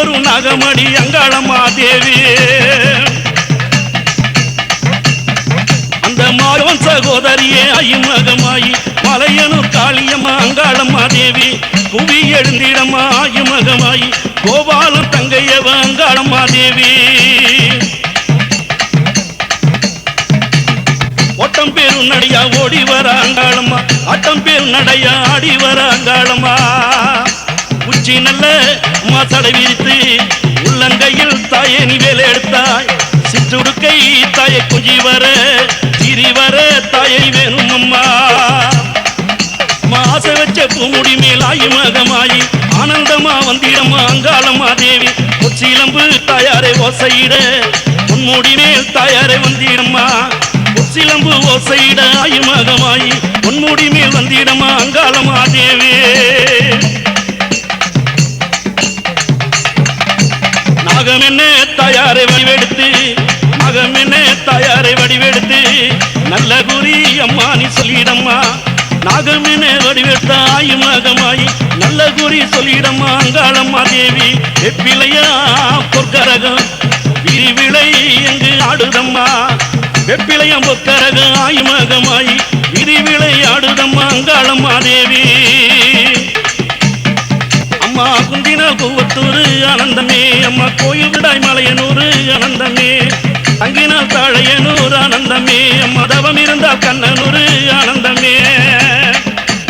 வரும் நகமணி அங்காளம்மா தேவி. அந்த மாயோன் சகோதரியே ஐமகமாயி மலையனும் காளியம்மா அங்காளம்மா தேவி. புவி எழுந்திடம்மா ஐமகமாயி கோபாலம் தங்கையவ அங்காளம்மா தேவி. ஓட்டம் பேரும் நடையா ஓடி வர அங்காளம்மா ஆட்டம் பேரும் நடையா ஆடி வர அங்காளம்மா. உச்சி நல்ல மாசடை விரித்து உள்ளங்கையில் தாயை நீ வேலை எடுத்தாய். சிற்றுடுக்கை தாயை குஞ்சி வர திரி வர தாயை வேணும் அம்மா. மாச வச்ச பூமுடி மேலாயி மகமாயி ஆனந்தமா வந்திடம்மா அங்காளம்மா தேவி. உச்சிலம்பு தாயாரை ஓசையிட பொன்முடி மேல் தாயாரை வந்திடம்மா. சிலம்பு ஓசையிட ஆயுமகமாயி பொன்முடி மேல் வந்திடமா அங்காளமா தேவே. மகமென்னே தயாரை வடிவெடுத்து மகமென்னே தயாரை வடிவெடுத்து நல்ல குறி அம்மா நீ சொல்லிடம்மா. நாகமென்னே என்ன வடிவெடுத்த ஆயு மகமாயி நல்ல குறி சொல்லிடம்மா அங்காளம்மா தேவி. வெப்பிலையா பொற்கரகம் விரிவிளை எங்கு ஆடுதம்மா. வெப்பிலையம் பொற்கரகம் ஆயு மகமாயி விரிவிளை ஆடுதம்மா அங்காளம்மா தேவி. குந்தினால் கூவத்தூரு ஆனந்தமே. அம்மா கோயில் விடாய் மலையனூரு ஆனந்தமே. தங்கினால் தாழையனூர் ஆனந்தமே. அம்மா தவம் இருந்தால் கண்ணனூரு ஆனந்தமே.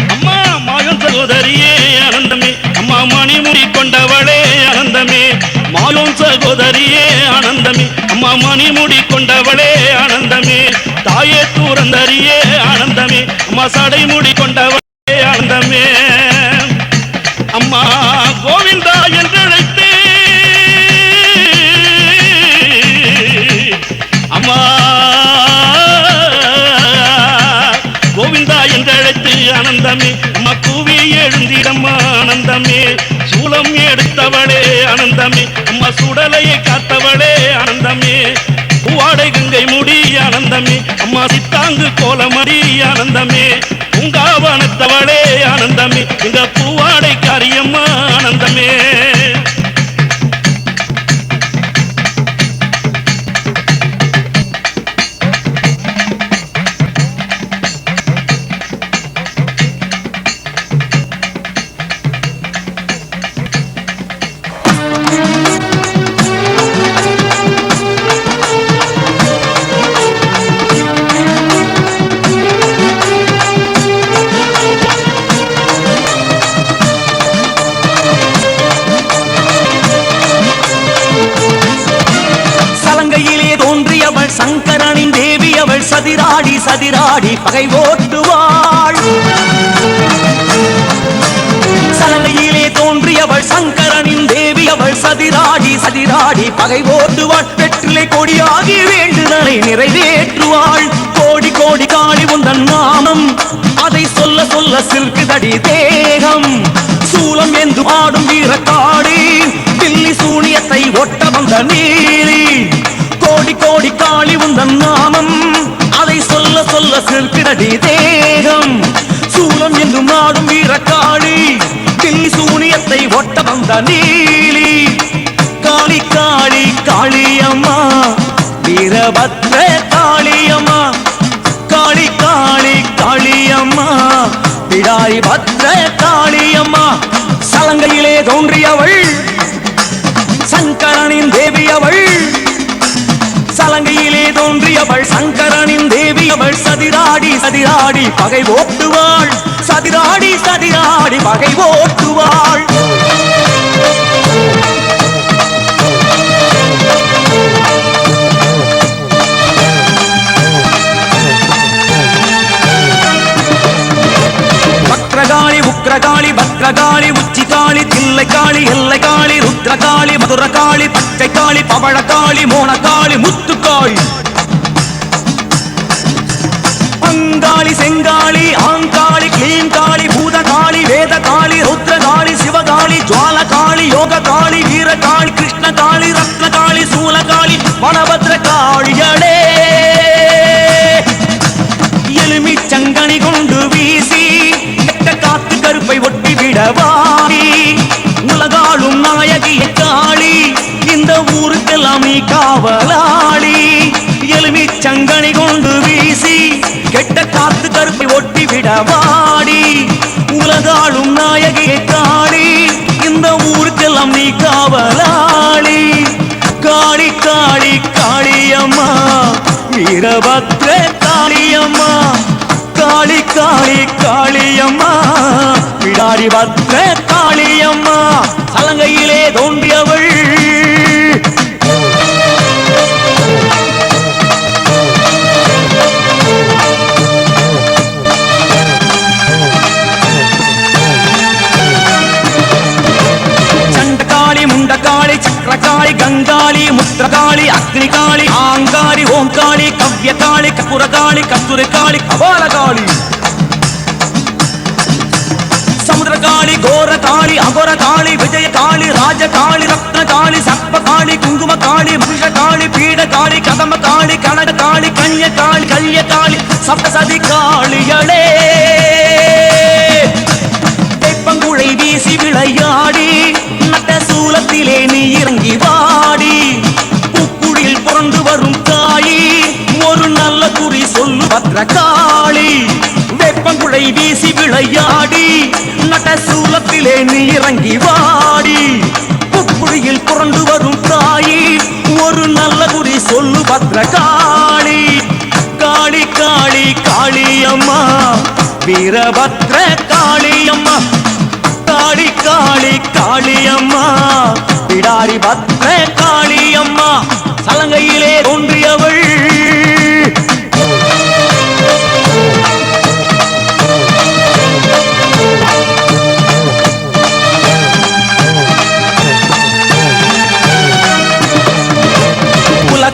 அம்மா மாயம் சகோதரியே ஆனந்தமே. அம்மா மணிமுடி கொண்டவளே ஆனந்தமே. மாயோன் சகோதரியே ஆனந்தமே. அம்மா மணிமுடி கொண்டவளே ஆனந்தமே. தாயே தூரந்தரியே ஆனந்தமே. அம்மா சடைமுடி கொண்டவளே ஆனந்தமே. அம்மா கோவிந்த என்றழைத்து அம்மா கோவிந்தா என்றழைத்து ஆனந்தமே அம்மா கூவி எழுந்திடம்மா ஆனந்தமே. சூலம் எடுத்தவளே ஆனந்தமே அம்மா சுடலையை காத்தவளே ஆனந்தமே. பூவாடை கங்கை முடி ஆனந்தமே அம்மா சித்தாங்கு கோலமடி ஆனந்தமே. பூங்காவனத்தவளே ஆனந்தமே எங்க பூவாடை காரியம்மா பாடி பகை ஓட்டுவாள். வெற்றிலை கொடியாகி வேண்டுதலை நிறைவேற்றுவாள். கோடி கோடி காளி உந்தன் நாமம். அதை சொல்ல சொல்ல சில்குதடி தேகம். சூலம் என்று ஆடும் வீரக்காடி. தில்லி சூனியத்தை ஒட்ட வந்த நீலி கோடி கோடி காளி உந்தன் நாமம். அதை சொல்ல சொல்ல சில்குதடி தேகம். சூலம் என்று நாடும் வீரக்காளி தில்லி சூனியத்தை ஒட்ட வந்த நீலி காளி காளி காளியம்மா. வீரபத்ர காளியம்மா. காளி காளி காளியம்மா. பிடாரி பத்ர காளியம்மா. சலங்கையிலே தோன்றியவள். சங்கரனின் தேவி அவள். சலங்கையிலே தோன்றியவள். சங்கரனின் தேவி அவள். சதிராடி சதிராடி பகை ஓட்டுவாள். சதிராடி சதிராடி பகை ஓட்டுவாள். வக்ரகாளி உக்ரகாளி பத்ரகாளி உச்சிகாளி தில்லைக்காளி எல்லைக்காளி ருத்ரகாளி மதுரகாளி பச்சைக்காளி பவழக்காளி மோனகாளி முத்துக்காளி பங்காளி செங்காளி ஆங்காளி கிளீங்காளி பூதகாளி வேதகாளி ருத்ரகாளி சிவகாளி ஜுவாலகாளி யோககாளி வீரகாளி கிருஷ்ணகாளி ரத்னகாளி சூலகாளி வனபத்ர காளிகளே எலுமி கொண்டு வீசி கருப்பை ஒட்டி விடவாடி உலகாளும் நாயகிய காளி இந்த ஊருக்கெல்லாம் நீ காவலாளி. எலுமி சங்கனி கொண்டு வீசி கெட்ட காத்து கருப்பை ஒட்டி விடவாடி உலகாளும் நாயகிய காளி இந்த ஊருக்கெல்லாம் நீ காவலாளி. காளி காளி காளியம்மா வீரபத்ர காளியம்மா. காளி காளி காளியம்மா. பிடாரி பத்ர காளியம்மா. சலங்கையிலே தோன்றியவள். வக்ரகாளி சக்கரகாளி கங்காளி முத்திரகாளி அக்னிகாளி ஆங்காரி ஓங்காளி கவ்யகாளி கபுரகாளி கஸ்துரகாளி கபாலகாளி சமுதிரகாளி கோரகாளி அகோரகாளி விஜயகாளி ராஜகாளி ரத்னகாளி சர்ப்பகாளி குங்குமகாளி மகிஷகாளி பீடகாளி கதமகாளி கனககாளி கன்யகாளி கல்யகாளி சப்தசதி காளிகளே தெப்பங்குழை வீசி விளையாடி நட்ட சூலத்திலே நீ இறங்கி வாடி. புக்குழில் பிறந்து வரும் தாயி ஒரு நல்ல குறி சொல்லு பத்ரகாளி வெப்பங்குழை வீசி விளையாடி நட்ட சூலத்திலே நீ இறங்கி வாடி. புக்குழியில் புரண்டு வரும் தாயி ஒரு நல்ல குறி சொல்லு பத்ரகாளி காளி காளி காளியம்மா வீரபத்ர காளியம்மா காளி காளி காளியம்மா. பிடாரி பத்ர காளியம்மா. சலங்கையிலே தோன்றியவள்.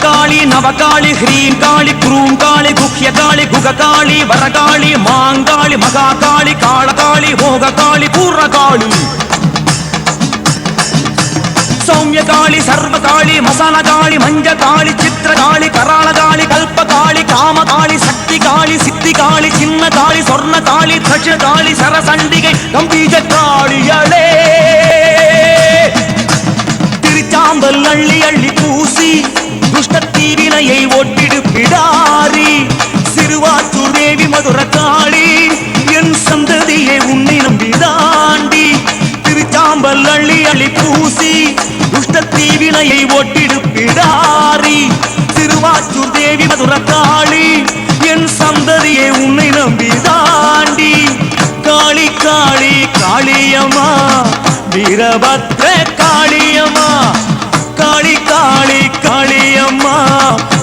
காளி நவகாளி ஹ்ரீம் காளி குரூம் காளி குஹ்ய காளி குககாளி வரகாளி மாங்காளி மகாகாளி காளி போக காளி பூர்ண காளி சௌமிய காளி சர்வ காளி மசால காளி மஞ்ச காளி சித்திர காளி மசாலகாளி காளி கல்ப காளி காம காளி சக்தி காளி சித்தி காளி சின்ன காளி சொர்ண காளி தட்சிண காளி சரசண்டிகை கம்பீஜ காளியளே. திருச்சாம்பல் அள்ளி அள்ளி பூசி துஷ்ட தீவினையை ஒட்டிடு பிடாரி சிறுவாச்சி வீரபத்ர காளியம்மா. காளி காளி காளியம்மா.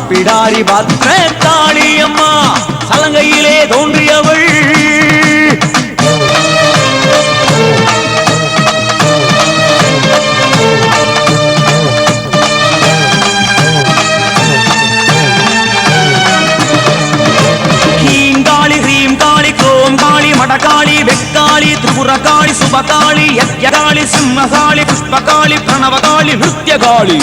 பிடாரி பத்ர காளியம்மா. சலங்கையிலே தோன்றியவள் சிம்மகாளி புஷ்பகாளி பிரணவகாளி நிருத்யகாளி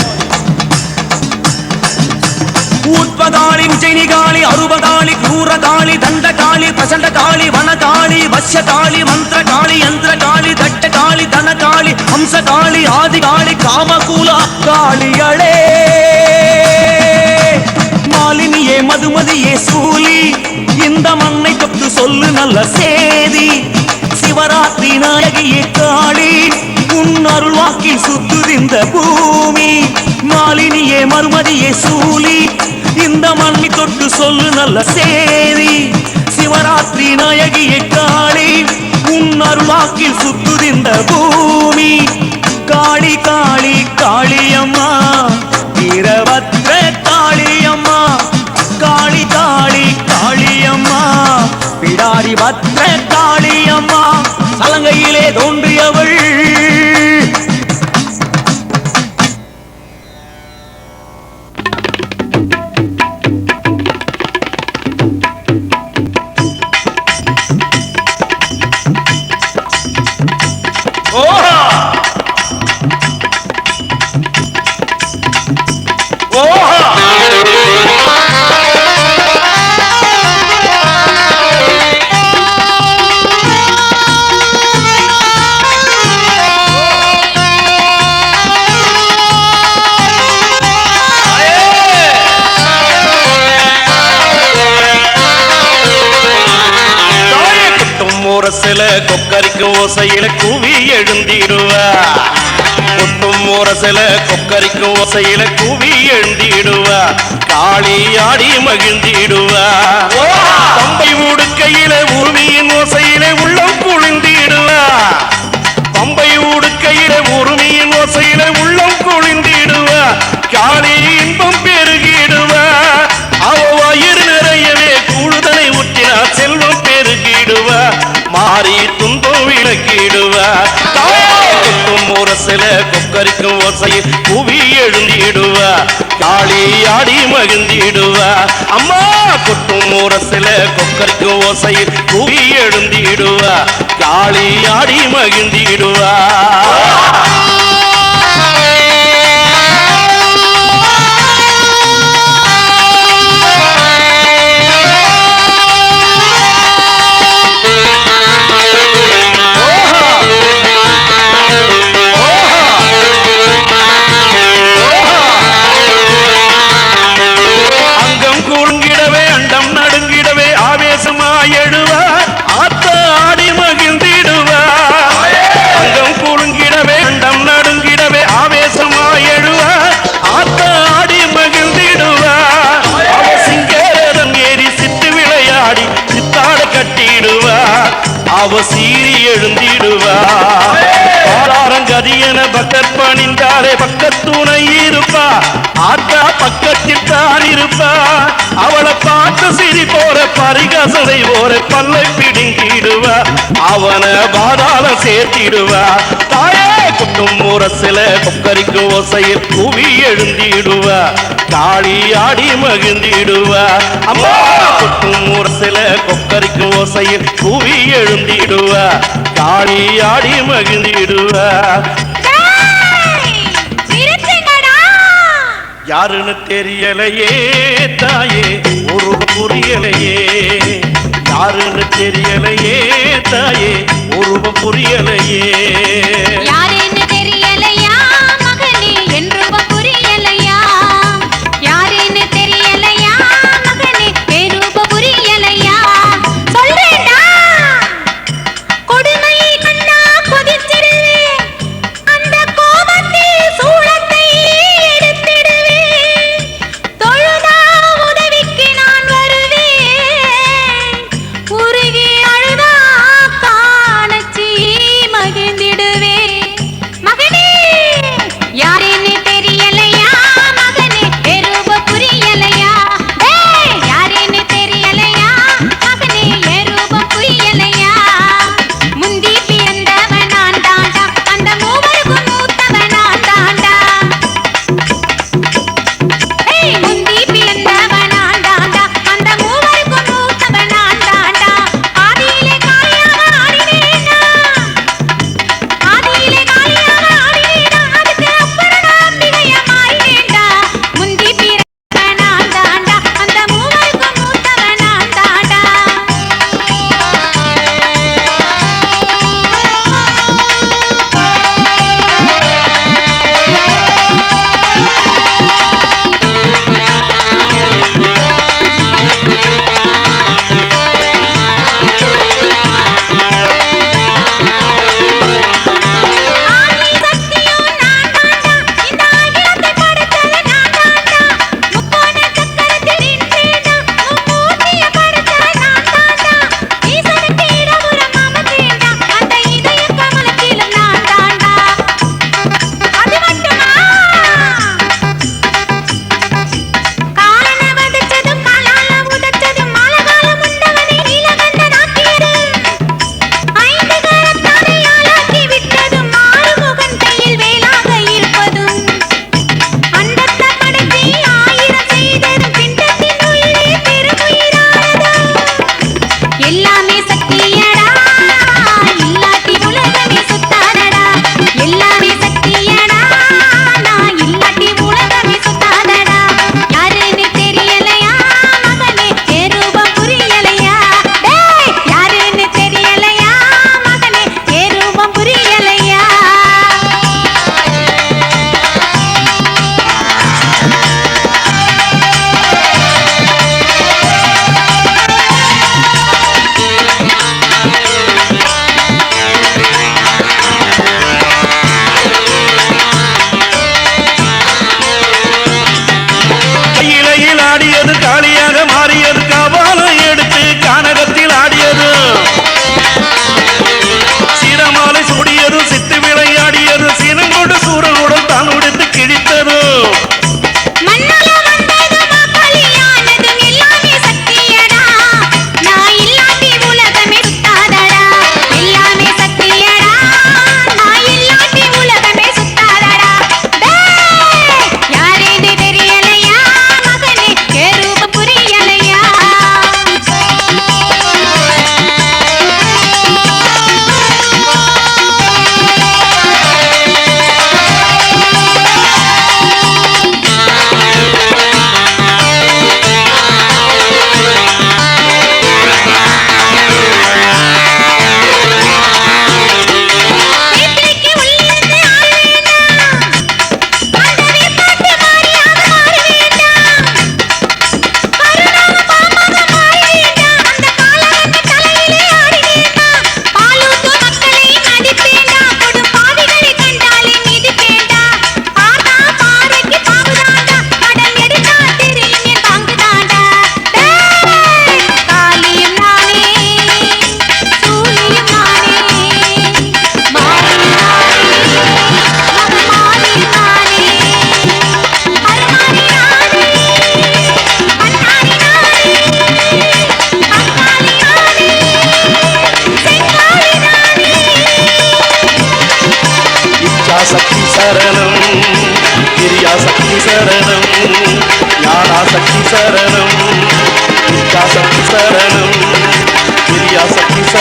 ஊத்வகாளி உஜயினிகாளி அருபகாளி கூரகாளி தண்டகாளி பிரசண்டகாளி வனகாளி வசியகாளி மந்திரகாளி யந்திரகாளி தட்டகாளி தனகாளி ஹம்சகாளி ஆதிகாளி காமகூலா காளிகளே மாலினியே மதுமதியே சூலி இந்த மண்ணை தொட்டு சொல்லு நல்ல சேதி. சிவராத்திரி நாயகியே காளி. உன் அருள் வாக்கில் சுத்துதிந்த பூமி மாலினியே மறுமதியே சூலி இந்த மண்ணி தொட்டு சொல்லு நல்ல சேரி சிவராத்திரி நாயகியை காளி உன் அருள் வாக்கில் சுத்துதிந்த பூமி. காளி காளி காளியம்மா வீரபத்ர காளியம்மா காளி காளி காளியம்மா பிடாரி பத்ர காளியம்மா. அலங்கையிலே தோன்றியவள் ஓசையில கூவி எழுந்திடுவா. கொட்டும் ஓரசில கொக்கரிக்கு ஓசையில கூவி எழுந்திடுவா. காளி ஆடி மகிழ்ந்திடுவா. பம்பை உடுக்கையில உருமியின் ஓசையில உள்ளம் குளிந்திடுவா பம்பை உடுக்கையில உருமியின் ஓசையில உள்ளம் குளிந்திடுவா காளி இன்பம் பெருகிடுவா. அவ வயிறு நிறையவே கூடுதலை ஊற்றினா செல்வம் பெருகிடுவா. மாறி துன்பம் விளக்கிடுவா. முரசில கொக்கரிக்கும் ஓசையில் புவி எழுந்திடுவா. காளி ஆடி மகிழ்ந்திடுவா. அம்மா கொட்டும் முரசில கொக்கரிக்கும் ஓசையில் புவி எழுந்திடுவா. காளி ஆடி மகிழ்ந்திடுவா. அவனை பாதாள சேர்த்திடுவா. தாயே குட்டும் முரசில கொக்கரிக்கு ஓசையில் குவி எழுந்திடுவா. காளி ஆடி மகிழ்ந்திடுவா. அம்மா குட்டும் முரசில கொக்கரிக்கு ஓசையில் குவி எழுந்திடுவா. காளி ஆடி மகிழ்ந்திடுவா. யாருன்னு தெரியலையே தாயே ஒரு புரியலையே. யாருன்னு தெரியலையே தாயே உருவம் புரியலையே.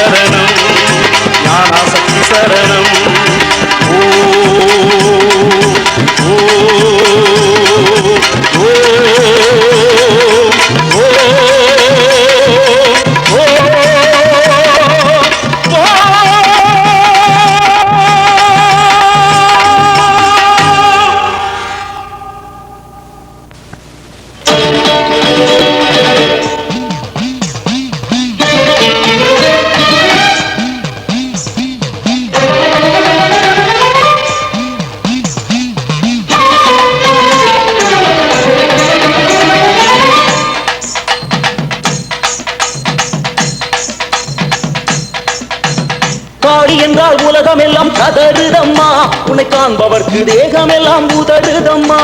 சக்தி உலகம் உன்னை காண்பவர்க்கு தேகம் எல்லாம் உதறுதம்மா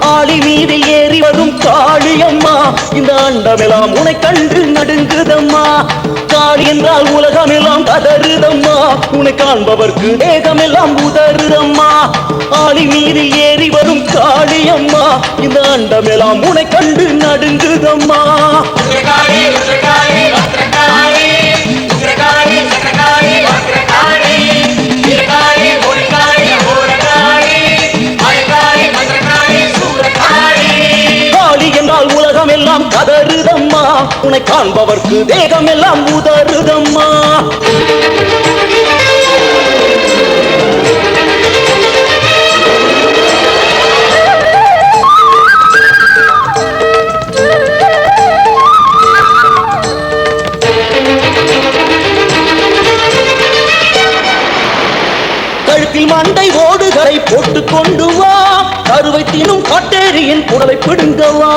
ஆளி மீது ஏறி வரும் காளியம்மா. இந்த அண்டமெல்லாம் உன்னை கண்டு நடுங்குதம்மா. காளி என்றால் உலகம் எல்லாம் கதறுதம்மா. உன்னை காண்பவர்க்கு தேகம் எல்லாம் உதறுதம்மா. ஆளி மீது ஏறி வரும் காளியம்மா. இந்த அண்டமெல்லாம் உன்னை கண்டு நடுங்குதம்மா. காளி காண்பவர்க்கு தேகம் எல்லாம் உதறுதம்மா. கழுத்தில் மண்டை ஓடுகளை போட்டுக் கொண்டு வா. கருவை தினும் காட்டேரியின் புடவை பிடுங்கவா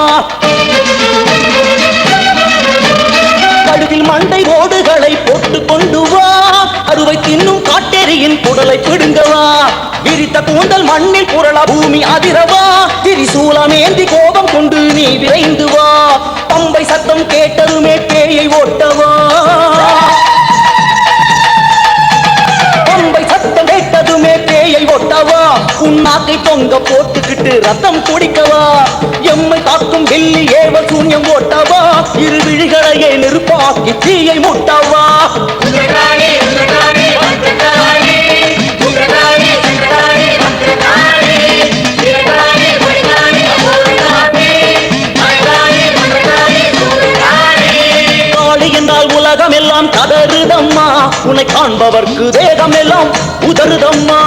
மண்டை ஓடுகளை போட்டு கொண்டு வா. அறுவை தின்னும் காட்டேரியின் குடலை பிடுங்கவா விரித்த கூந்தல் மண்ணில் புரள பூமி அதிரவா திரிசூலமேந்தி கோபம் கொண்டு நீ விரைந்து வா. பம்பை சத்தம் கேட்டதுமே பேயை ஓட்டவா பேயை ஒட்டவா உன்னாக்கை பொங்க போட்டுக்கிட்டு ரத்தம் குடிக்கவா எம்மை தாக்கும் வெள்ளி ஏவ சூன்யம் ஓட்டவா இரு விழிகளையே நெருப்பாக்கி தீயை முட்டவா உலகம் எல்லாம் கதறுதம்மா உன்னை காண்பவர்க்கு தேகம் எல்லாம் உதறுதம்மா